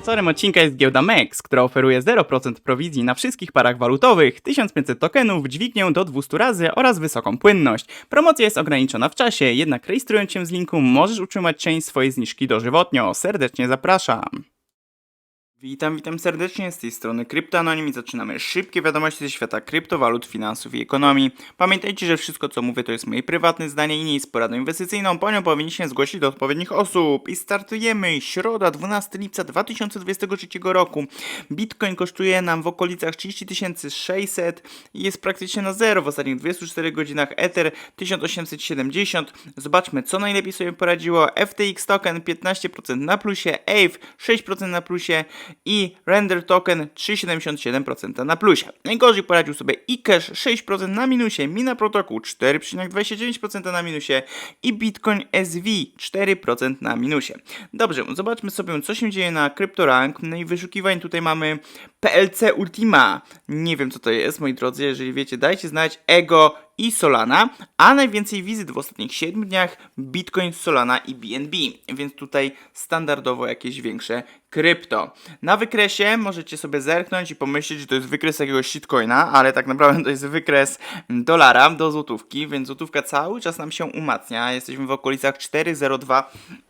Sponsorem odcinka jest giełda MEX, która oferuje 0% prowizji na wszystkich parach walutowych, 1500 tokenów, dźwignię do 200 razy oraz wysoką płynność. Promocja jest ograniczona w czasie, jednak rejestrując się z linku możesz utrzymać część swojej zniżki dożywotnio. Serdecznie zapraszam. Witam, witam serdecznie z tej strony CryptoAnonim i zaczynamy szybkie wiadomości ze świata kryptowalut, finansów i ekonomii. Pamiętajcie, że wszystko co mówię to jest moje prywatne zdanie i nie jest poradą inwestycyjną, po nią powinniście zgłosić do odpowiednich osób. I startujemy, środa 12 lipca 2023 roku. Bitcoin kosztuje nam w okolicach 30 600 i jest praktycznie na zero w ostatnich 24 godzinach. Ether 1870. Zobaczmy co najlepiej sobie poradziło. FTX token 15% na plusie, AVE 6% na plusie i Render Token 3,77% na plusie. Najgorzej poradził sobie eCash 6% na minusie, Mina Protocol 4,29% na minusie i Bitcoin SV 4% na minusie. Dobrze, zobaczmy sobie co się dzieje na CryptoRank. No i wyszukiwań tutaj mamy PLC Ultima. Nie wiem co to jest, moi drodzy, jeżeli wiecie dajcie znać Ego i Solana, a najwięcej wizyt w ostatnich 7 dniach Bitcoin, Solana i BNB, więc tutaj standardowo jakieś większe krypto. Na wykresie możecie sobie zerknąć i pomyśleć, że to jest wykres jakiegoś shitcoina, ale tak naprawdę to jest wykres dolara do złotówki, więc złotówka cały czas nam się umacnia. Jesteśmy w okolicach 4,02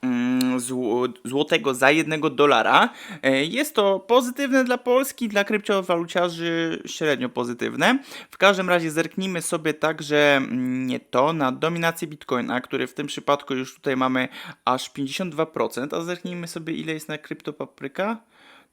mm, zł- złotego za jednego dolara. E, Jest to pozytywne dla Polski, dla kryptowaluciarzy średnio pozytywne. W każdym razie zerknijmy sobie także mm, nie to na dominację Bitcoina, który w tym przypadku już tutaj mamy aż 52%, a zerknijmy sobie ile jest na kryptopapryka.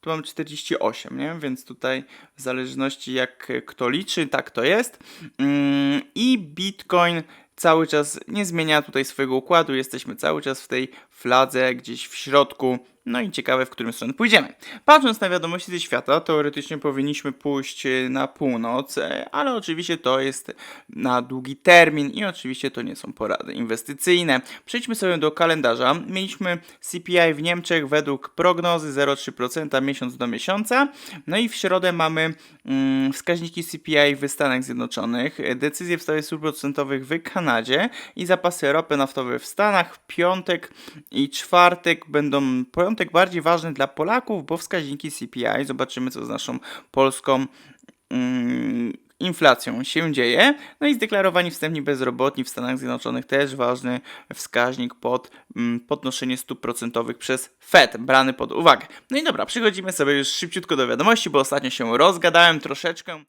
Tu mam 48, nie? Więc tutaj w zależności jak kto liczy, tak to jest. Mm, I Bitcoin cały czas nie zmienia tutaj swojego układu. Jesteśmy cały czas w tej fladze gdzieś w środku. No i ciekawe, w którym stronę pójdziemy. Patrząc na wiadomości ze świata, teoretycznie powinniśmy pójść e, na północ, e, ale oczywiście to jest na długi termin i oczywiście to nie są porady inwestycyjne. Przejdźmy sobie do kalendarza. Mieliśmy CPI w Niemczech według prognozy 0,3% miesiąc do miesiąca. No i w środę mamy mm, wskaźniki CPI w Stanach Zjednoczonych, decyzje w sprawie stóp procentowych w Kanadzie i zapasy ropy naftowej w Stanach. Piątek i czwartek będą piątek bardziej ważny dla Polaków, bo wskaźniki CPI, zobaczymy co z naszą polską mm, inflacją się dzieje. No i zdeklarowani wstępni bezrobotni w Stanach Zjednoczonych też ważny wskaźnik pod mm, podnoszenie stóp procentowych przez Fed, brany pod uwagę. No i dobra, przechodzimy sobie już szybciutko do wiadomości, bo ostatnio się rozgadałem troszeczkę.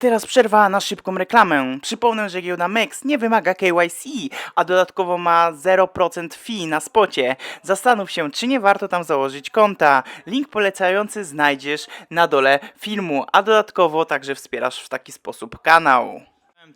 Teraz przerwa na szybką reklamę. Przypomnę, że giełda MEX nie wymaga KYC, a dodatkowo ma 0% fee na spocie. Zastanów się, czy nie warto tam założyć konta. Link polecający znajdziesz na dole filmu, a dodatkowo także wspierasz w taki sposób kanał.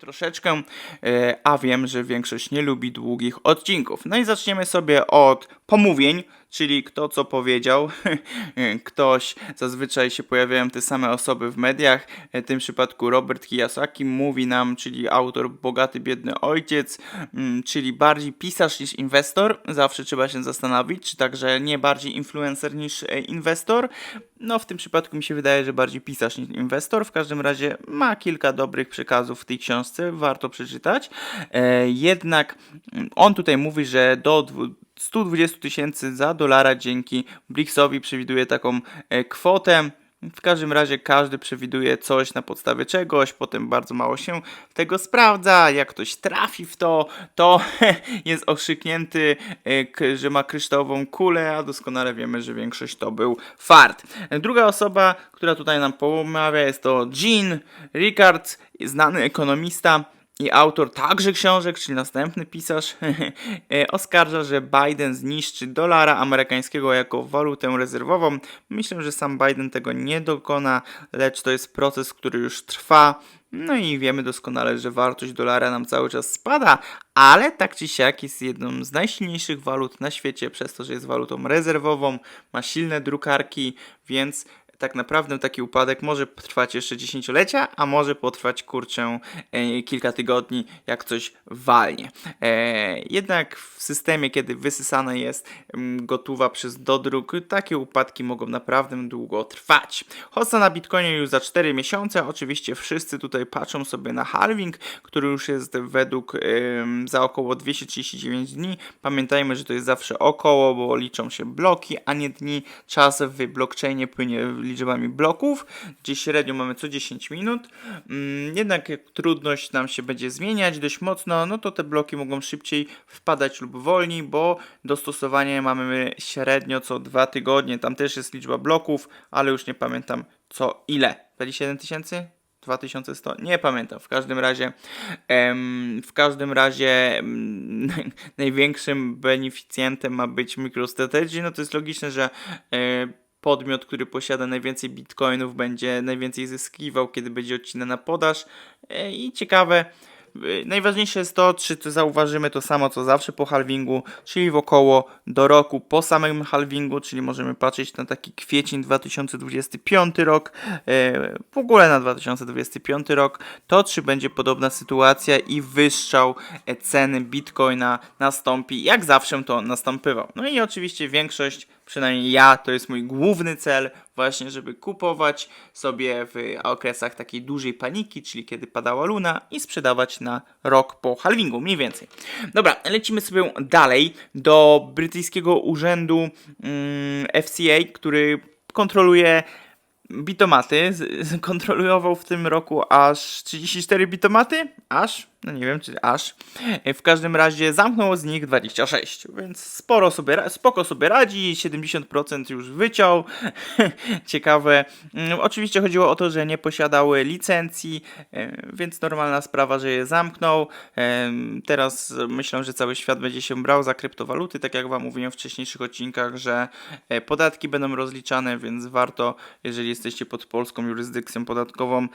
Troszeczkę, e, a wiem, że większość nie lubi długich odcinków. No i zaczniemy sobie od pomówień, czyli kto co powiedział. Ktoś, zazwyczaj się pojawiają te same osoby w mediach. W tym przypadku Robert Kiyosaki mówi nam, czyli autor Bogaty Biedny Ojciec, mm, czyli bardziej pisarz niż inwestor. Zawsze trzeba się zastanowić, czy także nie bardziej influencer niż e, inwestor. No w tym przypadku mi się wydaje, że bardziej pisarz niż inwestor. W każdym razie ma kilka dobrych przekazów w tej książce, warto przeczytać. E, jednak mm, on tutaj mówi, że do 120 tysięcy za dolara dzięki BRICS-owi przewiduje taką e, kwotę. W każdym razie każdy przewiduje coś na podstawie czegoś, potem bardzo mało się tego sprawdza. Jak ktoś trafi w to, to jest okrzyknięty, e, że ma kryształową kulę, a doskonale wiemy, że większość to był fart. Druga osoba, która tutaj nam pomawia, jest to Jean Rickards, znany ekonomista i autor także książek, czyli następny pisarz, e, oskarża, że Biden zniszczy dolara amerykańskiego jako walutę rezerwową. Myślę, że sam Biden tego nie dokona, lecz to jest proces, który już trwa. No i wiemy doskonale, że wartość dolara nam cały czas spada, ale tak czy siak jest jedną z najsilniejszych walut na świecie, przez to, że jest walutą rezerwową, ma silne drukarki, więc tak naprawdę taki upadek może trwać jeszcze dziesięciolecia, a może potrwać kurczę e, kilka tygodni, jak coś walnie. E, jednak w systemie, kiedy wysysana jest mm, gotowa przez dodruk, takie upadki mogą naprawdę długo trwać. Hossa na Bitcoinie już za 4 miesiące. Oczywiście wszyscy tutaj patrzą sobie na halving, który już jest według za około 239 dni. Pamiętajmy, że to jest zawsze około, bo liczą się bloki, a nie dni. Czas w blockchainie płynie liczbami bloków, gdzie średnio mamy co 10 minut. Ym, jednak jak trudność nam się będzie zmieniać dość mocno, no to te bloki mogą szybciej wpadać lub wolniej, bo dostosowanie mamy średnio co 2 tygodnie. Tam też jest liczba bloków, ale już nie pamiętam co ile. 27 tysięcy? 2100? Nie pamiętam. W każdym razie, em, w każdym razie em, największym beneficjentem ma być MicroStrategy. No to jest logiczne, że e, podmiot, który posiada najwięcej bitcoinów, będzie najwięcej zyskiwał, kiedy będzie odcinany na podaż. E, I ciekawe, y, Najważniejsze jest to, czy to zauważymy to samo co zawsze po halvingu, czyli w około do roku po samym halvingu, czyli możemy patrzeć na taki kwiecień 2025 rok, e, w ogóle na 2025 rok, to czy będzie podobna sytuacja i wystrzał e, ceny bitcoina nastąpi, jak zawsze to następował. No i oczywiście większość przynajmniej ja, to jest mój główny cel, właśnie, żeby kupować sobie w okresach takiej dużej paniki, czyli kiedy padała luna i sprzedawać na rok po halvingu, mniej więcej. Dobra, lecimy sobie dalej do brytyjskiego urzędu mm, FCA, który kontroluje bitomaty. Kontrolował w tym roku aż 34 bitomaty? Aż? No nie wiem, czy aż. E, W każdym razie zamknął z nich 26, więc sporo sobie, spoko sobie radzi, 70% już wyciął. Ciekawe. Mm, Oczywiście chodziło o to, że nie posiadały licencji, e, więc normalna sprawa, że je zamknął. E, Teraz myślę, że cały świat będzie się brał za kryptowaluty, tak jak Wam mówiłem w wcześniejszych odcinkach, że podatki będą rozliczane, więc warto, jeżeli jesteście pod polską jurysdykcją podatkową,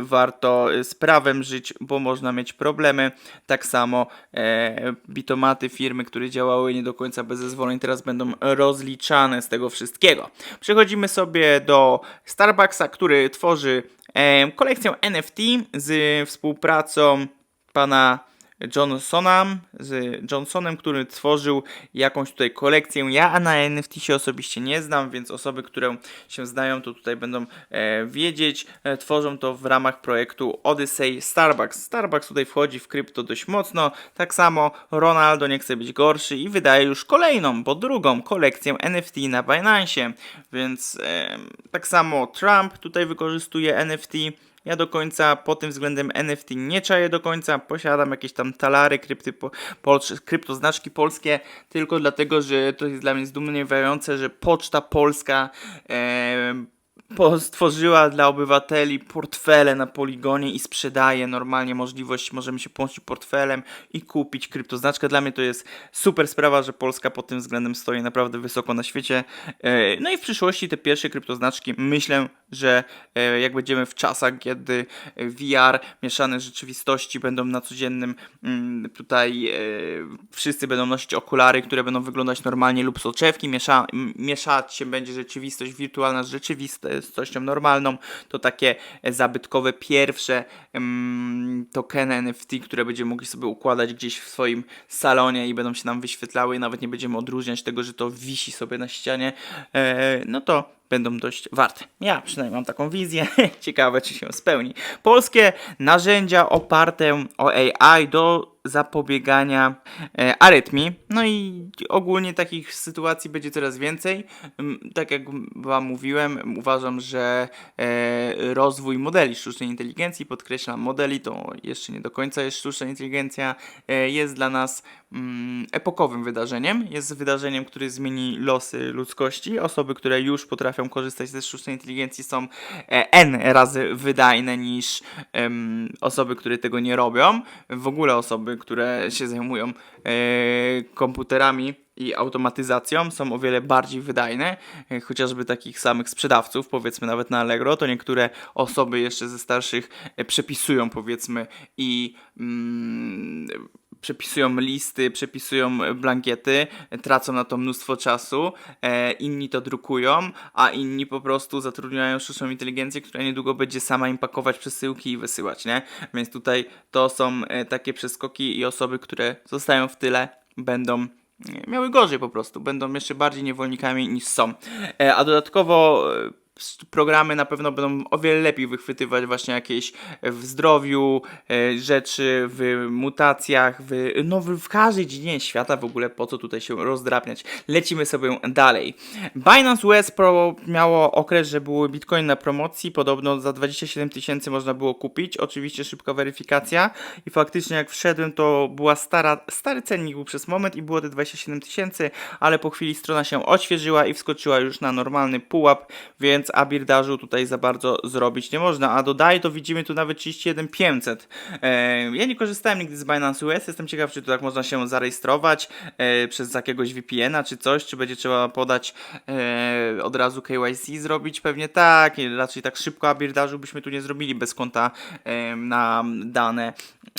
warto z prawem żyć, bo można mieć problemy. Tak samo e, bitomaty, firmy, które działały nie do końca bez zezwoleń, teraz będą rozliczane z tego wszystkiego. Przechodzimy sobie do Starbucksa, który tworzy e, kolekcję NFT z współpracą pana Johnsona, z Johnsonem, który tworzył jakąś tutaj kolekcję. Ja na NFT się osobiście nie znam, więc osoby, które się znają, to tutaj będą e, wiedzieć. E, tworzą to w ramach projektu Odyssey Starbucks. Starbucks tutaj wchodzi w krypto dość mocno. Tak samo Ronaldo nie chce być gorszy i wydaje już kolejną, bo drugą kolekcję NFT na Binance. Więc e, tak samo Trump tutaj wykorzystuje NFT. Ja do końca pod tym względem NFT nie czaję do końca. Posiadam jakieś tam talary, krypty, po, pol, kryptoznaczki polskie, tylko dlatego, że to jest dla mnie zdumiewające, że Poczta Polska e, stworzyła dla obywateli portfele na poligonie i sprzedaje normalnie możliwość, możemy się połączyć portfelem i kupić kryptoznaczkę. Dla mnie to jest super sprawa, że Polska pod tym względem stoi naprawdę wysoko na świecie. E, No i w przyszłości te pierwsze kryptoznaczki myślę, że e, jak będziemy w czasach, kiedy VR, mieszane rzeczywistości będą na codziennym mm, tutaj e, wszyscy będą nosić okulary, które będą wyglądać normalnie lub soczewki, miesza, mieszać się będzie rzeczywistość wirtualna z rzeczywistością normalną, to takie e, zabytkowe pierwsze em, tokeny NFT, które będziemy mogli sobie układać gdzieś w swoim salonie i będą się nam wyświetlały i nawet nie będziemy odróżniać tego, że to wisi sobie na ścianie, e, no to będą dość warte. Ja przynajmniej mam taką wizję. Ciekawe, czy się spełni. Polskie narzędzia oparte o AI do zapobiegania e, arytmii. No i ogólnie takich sytuacji będzie coraz więcej. Mm, Tak jak Wam mówiłem, uważam, że e, rozwój modeli sztucznej inteligencji, podkreślam modeli, to jeszcze nie do końca jest sztuczna inteligencja, e, jest dla nas mm, epokowym wydarzeniem. Jest wydarzeniem, które zmieni losy ludzkości. Osoby, które już potrafią korzystać ze sztucznej inteligencji są e, N razy wydajne niż em, osoby, które tego nie robią. W ogóle osoby, które się zajmują e, komputerami i automatyzacją są o wiele bardziej wydajne, e, chociażby takich samych sprzedawców, powiedzmy nawet na Allegro, to niektóre osoby jeszcze ze starszych e, przepisują powiedzmy i mm, przepisują listy, przepisują blankiety, tracą na to mnóstwo czasu, e, inni to drukują, a inni po prostu zatrudniają sztuczną inteligencję, która niedługo będzie sama im pakować przesyłki i wysyłać, nie? Więc tutaj to są e, takie przeskoki i osoby, które zostają w tyle, będą e, miały gorzej po prostu, będą jeszcze bardziej niewolnikami niż są. E, a dodatkowo e, programy na pewno będą o wiele lepiej wychwytywać właśnie jakieś w zdrowiu e, rzeczy, w mutacjach, w, no, w, każdej dziedzinie świata w ogóle po co tutaj się rozdrabniać. Lecimy sobie dalej. Binance US Pro miało okres, że były bitcoin na promocji, podobno za 27 tysięcy można było kupić, oczywiście szybka weryfikacja i faktycznie jak wszedłem to była stara, stary cennik był przez moment i było te 27 tysięcy, ale po chwili strona się odświeżyła i wskoczyła już na normalny pułap, więc abirdażu tutaj za bardzo zrobić nie można, a dodaję to widzimy tu nawet 31 500. E, ja nie korzystałem nigdy z Binance US, jestem ciekaw czy tu tak można się zarejestrować e, przez jakiegoś VPN-a czy coś, czy będzie trzeba podać e, od razu KYC zrobić, pewnie tak, raczej tak szybko abirdażu byśmy tu nie zrobili bez konta e, na dane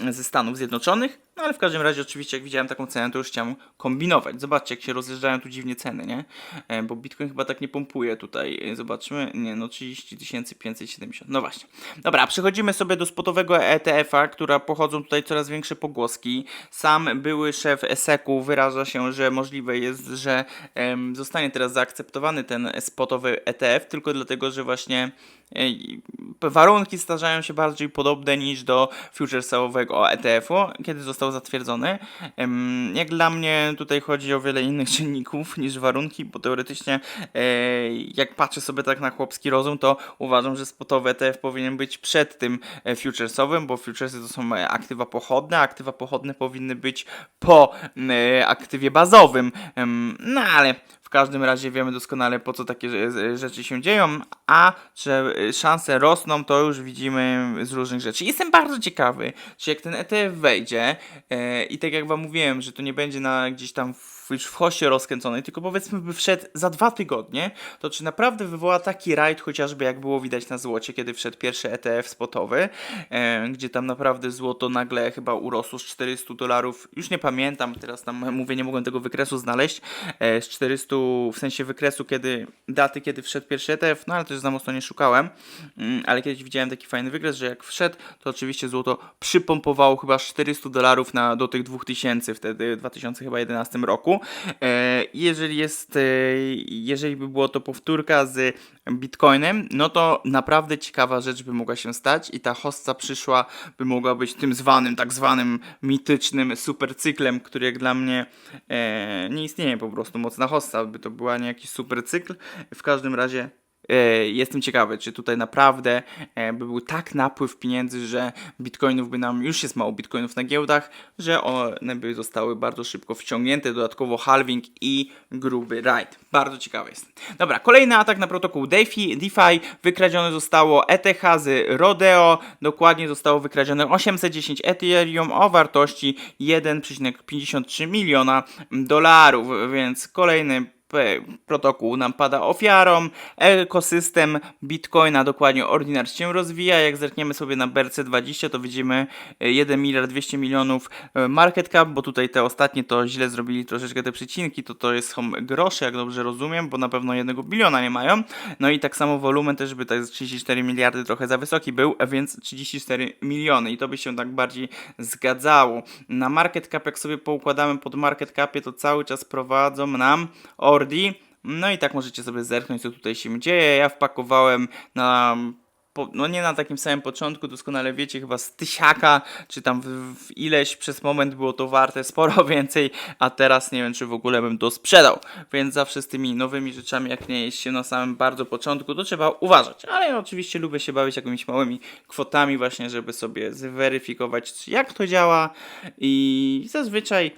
ze Stanów Zjednoczonych. No ale w każdym razie oczywiście jak widziałem taką cenę, to już chciałem kombinować. Zobaczcie jak się rozjeżdżają tu dziwnie ceny, nie? E, bo Bitcoin chyba tak nie pompuje tutaj. Zobaczmy. Nie, no 30 570. No właśnie. Dobra, przechodzimy sobie do spotowego ETF-a, która pochodzą tutaj coraz większe pogłoski. Sam były szef ESEC-u wyraża się, że możliwe jest, że zostanie teraz zaakceptowany ten spotowy ETF, tylko dlatego, że właśnie e, warunki starzają się bardziej podobne niż do futuresowego ETF-u, kiedy został zatwierdzony. Em, Jak dla mnie tutaj chodzi o wiele innych czynników niż warunki, bo teoretycznie e, jak patrzę sobie tak na chłopski rozum, to uważam, że spotowy ETF powinien być przed tym e, futuresowym, bo futuresy to są e, aktywa pochodne, aktywa pochodne powinny być po aktywie bazowym. No ale każdym razie wiemy doskonale po co takie rze- rzeczy się dzieją, a że szanse rosną, to już widzimy z różnych rzeczy. Jestem bardzo ciekawy, czy jak ten ETF wejdzie e, i tak jak wam mówiłem, że to nie będzie na gdzieś tam w, już w hoście rozkręconej, tylko powiedzmy by wszedł za dwa tygodnie, to czy naprawdę wywoła taki rajd, chociażby jak było widać na złocie, kiedy wszedł pierwszy ETF spotowy, e, gdzie tam naprawdę złoto nagle chyba urosło z 400 dolarów, już nie pamiętam, teraz tam mówię, nie mogłem tego wykresu znaleźć, e, z 400 w sensie wykresu, kiedy daty, kiedy wszedł pierwszy ETF, no ale już za mocno nie szukałem, mm, ale kiedyś widziałem taki fajny wykres, że jak wszedł, to oczywiście złoto przypompowało chyba z 400 dolarów na, do tych 2000 wtedy, w 2011 roku. E, jeżeli jest, e, jeżeli by było to powtórka z Bitcoinem, no to naprawdę ciekawa rzecz by mogła się stać i ta hossa przyszła by mogła być tym zwanym, tak zwanym mitycznym supercyklem, który jak dla mnie e, nie istnieje po prostu mocna hossa, by to była nie jakiś supercykl. W każdym razie Jestem ciekawy, czy tutaj naprawdę e, by był tak napływ pieniędzy, że bitcoinów by nam, już jest mało bitcoinów na giełdach, że one by zostały bardzo szybko wciągnięte, dodatkowo halving i gruby raid. Bardzo ciekawy jest. Dobra, kolejny atak na protokół DeFi, DeFi. Wykradzione zostało ETH z Rodeo, dokładnie zostało wykradzione 810 Ethereum o wartości 1,53 miliona dolarów, więc kolejny protokół nam pada ofiarą, ekosystem Bitcoina, dokładnie Ordinary się rozwija, jak zerkniemy sobie na BRC20 to widzimy e, 1 miliard 200 milionów e, market cap, bo tutaj te ostatnie to źle zrobili troszeczkę te przecinki, to to jest są grosze, jak dobrze rozumiem, bo na pewno jednego biliona nie mają, no i tak samo wolumen też by tak z 34 miliardy trochę za wysoki był, więc 34 miliony. I to by się tak bardziej zgadzało. Na market cap, jak sobie poukładamy pod market capie, to cały czas prowadzą nam Ordi. No i tak możecie sobie zerknąć, co tutaj się dzieje. Ja wpakowałem na. Po, no nie na takim samym początku, doskonale wiecie, chyba z tysiaka, czy tam w, w ileś przez moment było to warte sporo więcej, a teraz nie wiem, czy w ogóle bym to sprzedał. Więc zawsze z tymi nowymi rzeczami, jak nie jest się na samym bardzo początku, to trzeba uważać. Ale ja oczywiście lubię się bawić jakimiś małymi kwotami, właśnie, żeby sobie zweryfikować, jak to działa i zazwyczaj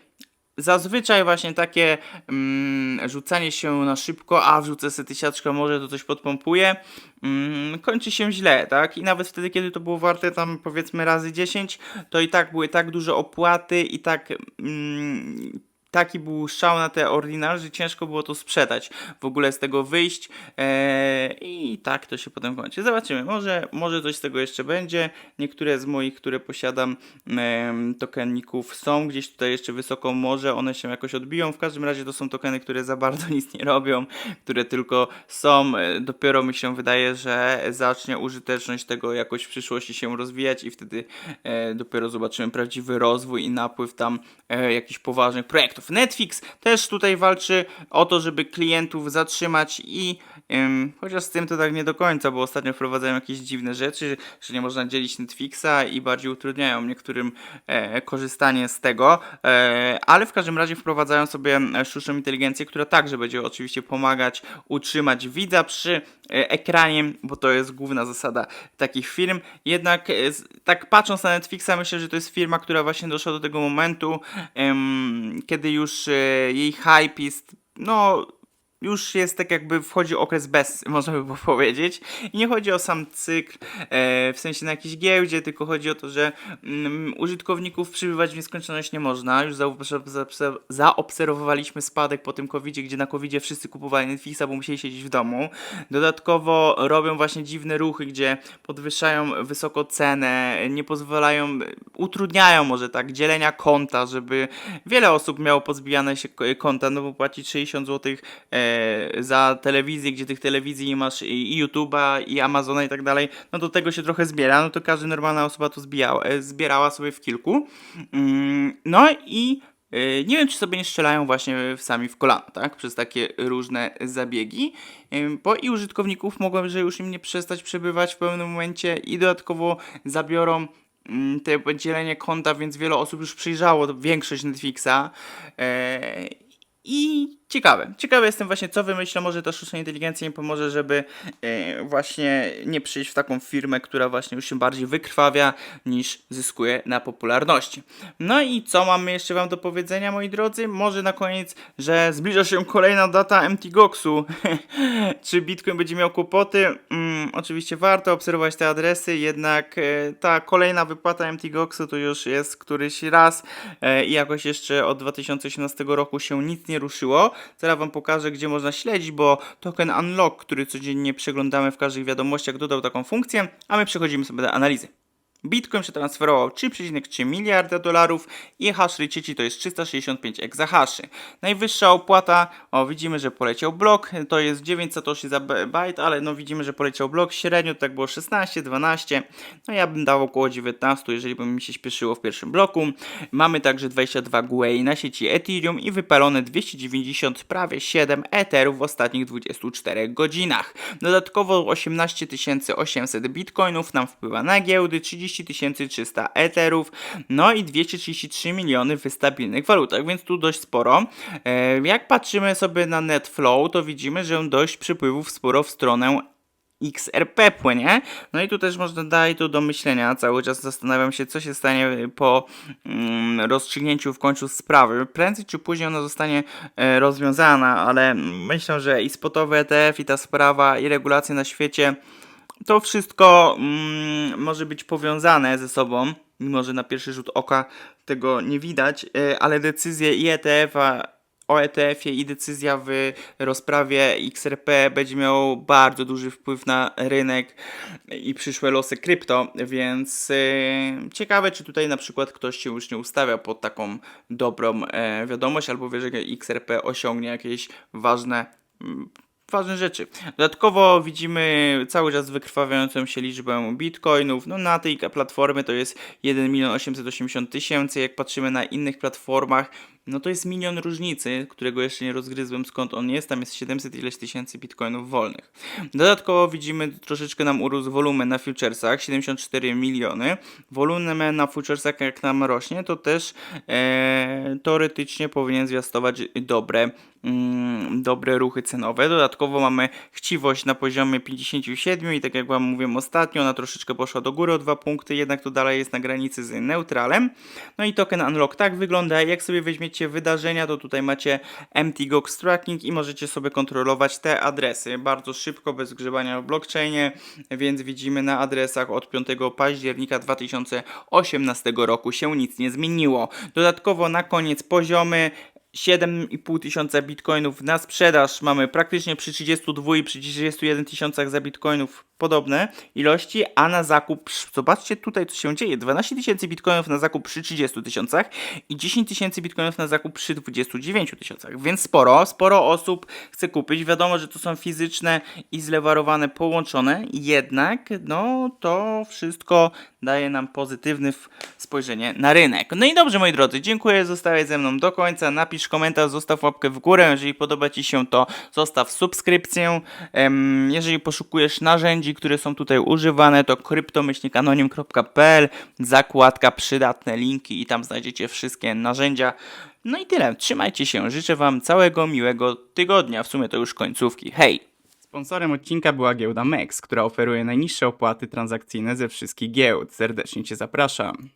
Zazwyczaj właśnie takie mm, rzucanie się na szybko, a wrzucę sobie tysiaczkę, może to coś podpompuje, mm, kończy się źle, tak? I nawet wtedy, kiedy to było warte tam powiedzmy razy 10, to i tak były tak duże opłaty i tak... Mm, taki był szał na te ordynary, że ciężko było to sprzedać, w ogóle z tego wyjść eee, i tak to się potem kończy. Zobaczymy, może, może coś z tego jeszcze będzie. Niektóre z moich, które posiadam em, tokenników są gdzieś tutaj jeszcze wysoko, może one się jakoś odbiją. W każdym razie to są tokeny, które za bardzo nic nie robią, które tylko są. E, Dopiero mi się wydaje, że zacznie użyteczność tego jakoś w przyszłości się rozwijać i wtedy e, dopiero zobaczymy prawdziwy rozwój i napływ tam e, jakichś poważnych projektów. Netflix też tutaj walczy o to, żeby klientów zatrzymać i em, chociaż z tym to tak nie do końca, bo ostatnio wprowadzają jakieś dziwne rzeczy, że nie można dzielić Netflixa i bardziej utrudniają niektórym e, korzystanie z tego, e, ale w każdym razie wprowadzają sobie sztuczną inteligencję, która także będzie oczywiście pomagać utrzymać widza przy e, ekranie, bo to jest główna zasada takich firm. Jednak e, tak patrząc na Netflixa, myślę, że to jest firma, która właśnie doszła do tego momentu, kiedy już e, jej hype jest, no już jest tak jakby wchodzi okres bez, można by było powiedzieć. I nie chodzi o sam cykl, e, w sensie na jakiejś giełdzie, tylko chodzi o to, że mm, użytkowników przybywać w nieskończoność nie można. Już zaobser- zaobser- zaobserwowaliśmy spadek po tym covidzie, gdzie na covidzie wszyscy kupowali Netflixa, bo musieli siedzieć w domu. Dodatkowo robią właśnie dziwne ruchy, gdzie podwyższają wysoko cenę, nie pozwalają, utrudniają może tak, dzielenia konta, żeby wiele osób miało pozbijane się konta, no bo płacić 60 zł e, za telewizję, gdzie tych telewizji nie masz i, YouTube'a, i Amazona i tak dalej, no do tego się trochę zbiera, no to każda normalna osoba to zbijała, e, zbierała sobie w kilku. Mm, no i e, nie wiem, czy sobie nie strzelają właśnie sami w kolano, tak? Przez takie różne zabiegi, Ym, bo i użytkowników mogą, że już im nie przestać przebywać w pewnym momencie i dodatkowo zabiorą mm, te dzielenie konta, więc wiele osób już przyjrzało większość Netflixa. E, I ciekawe, ciekawe jestem właśnie, co wymyślą. Może ta sztuczna inteligencja im pomoże, żeby e, właśnie nie przyjść w taką firmę, która właśnie już się bardziej wykrwawia niż zyskuje na popularności. No i co mamy jeszcze Wam do powiedzenia, moi drodzy? Może na koniec, że zbliża się kolejna data MT Goxu. Czy Bitcoin będzie miał kłopoty? Mm, oczywiście warto obserwować te adresy, jednak e, ta kolejna wypłata MT Goxu to już jest któryś raz e, i jakoś jeszcze od 2018 roku się nic nie ruszyło. Zaraz Wam pokażę, gdzie można śledzić, bo token Unlock, który codziennie przeglądamy w każdych wiadomościach, dodał taką funkcję, a my przechodzimy sobie do analizy. Bitcoin przetransferował 3,3 miliarda dolarów i hash rate sieci to jest 365 exahaszy. Najwyższa opłata, o widzimy, że poleciał blok, to jest 9 satoshi za byte, ale no widzimy, że poleciał blok średnio, tak było 16, 12, no ja bym dał około 19, jeżeli by mi się śpieszyło w pierwszym bloku. Mamy także 22 GUI na sieci Ethereum i wypalone 290 prawie 7 Etherów w ostatnich 24 godzinach. Dodatkowo 18 800 bitcoinów nam wpływa na giełdy, 30 300 Etherów, no i 233 miliony w stabilnych walutach, więc tu dość sporo. E, Jak patrzymy sobie na Netflow, to widzimy, że dość przypływów sporo w stronę XRP płynie. No i tu też można dalej to do myślenia. Cały czas zastanawiam się, co się stanie po mm, rozstrzygnięciu w końcu sprawy. Prędzej czy później ona zostanie e, rozwiązana, ale myślę, że i spotowy ETF, i ta sprawa, i regulacje na świecie, to wszystko mm, może być powiązane ze sobą. Mimo, że na pierwszy rzut oka tego nie widać, e, ale decyzje i ETF-a o ETF-ie i decyzja w rozprawie XRP będzie miał bardzo duży wpływ na rynek i przyszłe losy krypto, więc e, ciekawe, czy tutaj na przykład ktoś się już nie ustawia pod taką dobrą e, wiadomość, albo wie, że XRP osiągnie jakieś ważne mm, ważne rzeczy. Dodatkowo widzimy cały czas wykrwawiającą się liczbę bitcoinów. No na tej platformie to jest 1 milion 880 tysięcy. Jak patrzymy na innych platformach, no to jest milion różnicy, którego jeszcze nie rozgryzłem skąd on jest. Tam jest 700 ileś tysięcy bitcoinów wolnych. Dodatkowo widzimy troszeczkę nam urósł wolumen na futuresach, 74 miliony. Wolumen na futuresach jak nam rośnie, to też e, teoretycznie powinien zwiastować dobre, mm, dobre ruchy cenowe. Dodatkowo mamy chciwość na poziomie 57 i tak jak Wam mówiłem ostatnio, ona troszeczkę poszła do góry o 2 punkty, jednak to dalej jest na granicy z neutralem. No i token Unlock tak wygląda. Jak sobie weźmiecie wydarzenia, to tutaj macie MT Gox Tracking i możecie sobie kontrolować te adresy bardzo szybko, bez grzebania w blockchainie, więc widzimy na adresach od 5 października 2018 roku się nic nie zmieniło. Dodatkowo na koniec poziomy 7,5 tysiąca bitcoinów na sprzedaż. Mamy praktycznie przy 32 i przy 31 tysiącach za bitcoinów podobne ilości, a na zakup, zobaczcie tutaj co się dzieje, 12 tysięcy bitcoinów na zakup przy 30 tysiącach i 10 tysięcy bitcoinów na zakup przy 29 tysiącach, więc sporo, sporo osób chce kupić, wiadomo, że to są fizyczne i zlewarowane połączone, jednak no to wszystko daje nam pozytywne spojrzenie na rynek. No i dobrze moi drodzy, dziękuję, zostałeś ze mną do końca, napisz komentarz, zostaw łapkę w górę, jeżeli podoba Ci się to zostaw subskrypcję, jeżeli poszukujesz narzędzi, które są tutaj używane, to kryptomyślnikanonim.pl, zakładka przydatne linki i tam znajdziecie wszystkie narzędzia. No i tyle, trzymajcie się, życzę Wam całego miłego tygodnia, w sumie to już końcówki, hej! Sponsorem odcinka była giełda MEX, która oferuje najniższe opłaty transakcyjne ze wszystkich giełd. Serdecznie Cię zapraszam.